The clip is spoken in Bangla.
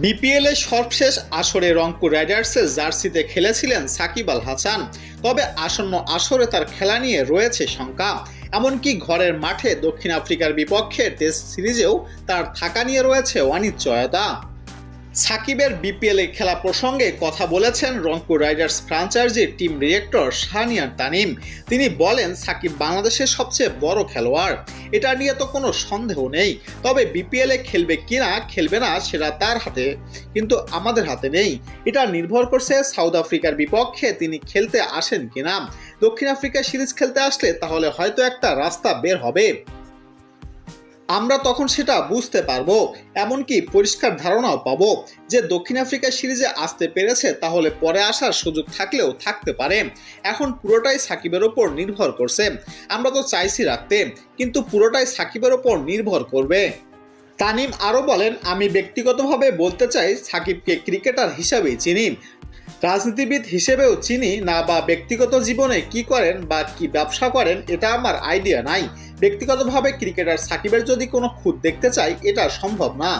বিপিএল এর সর্বশেষ আসরে রংপুর রাইডার্সের জার্সিতে খেলেছিলেন সাকিব আল হাসান। তবে আসন্ন আসরে তার খেলা নিয়ে রয়েছে শঙ্কা। এমনকি ঘরের মাঠে দক্ষিণ আফ্রিকার বিপক্ষে টেস্ট সিরিজেও তার থাকা নিয়ে রয়েছে অনিশ্চয়তা। সাকিবের বিপিএল খেলা প্রসঙ্গে কথা বলেছেন রংপুর রাইডার্স ফ্রাঞ্চাইজির টিম ডিরেক্টর শাহনিয়ার তানিম। তিনি বলেন, সাকিব বাংলাদেশের সবচেয়ে বড় খেলোয়াড়। এটা নিয়ে তো কোনো সন্দেহ নেই। তবে বিপিএল খেলবে কিনা, খেলবে না, সেটা তার হাতে, কিন্তু আমাদের হাতে নেই। এটা নির্ভর করছে সাউথ আফ্রিকার বিপক্ষে তিনি খেলতে আসেন কিনা। দক্ষিণ আফ্রিকা সিরিজ খেলতে আসলে তাহলে হয়তো একটা রাস্তা বের হবে। আমরা তখন সেটা বুঝতে পারব, এমনকি পরিষ্কার ধারণাও পাবো যে দক্ষিণ আফ্রিকা সিরিজে আসতে পেরেছে তাহলে পরে আসার সুযোগ থাকলেও থাকতে পারে। এখন পুরোটাই সাকিবের ওপর নির্ভর করছে। আমরা তো চাইছি রাখতে, কিন্তু পুরোটাই সাকিবের ওপর নির্ভর করবে। তানিম আরও বলেন, আমি ব্যক্তিগতভাবে বলতে চাই, সাকিবকে ক্রিকেটার হিসাবেই চিনি। রাজনীতিবিদ হিসেবেও চিনি না বা ব্যক্তিগত জীবনে কি করেন বা কি ব্যবসা করেন, এটা আমার আইডিয়া নাই। ব্যক্তিগতভাবে ক্রিকেটার সাকিবের যদি কোনো খুঁত দেখতে চাই এটা সম্ভব না।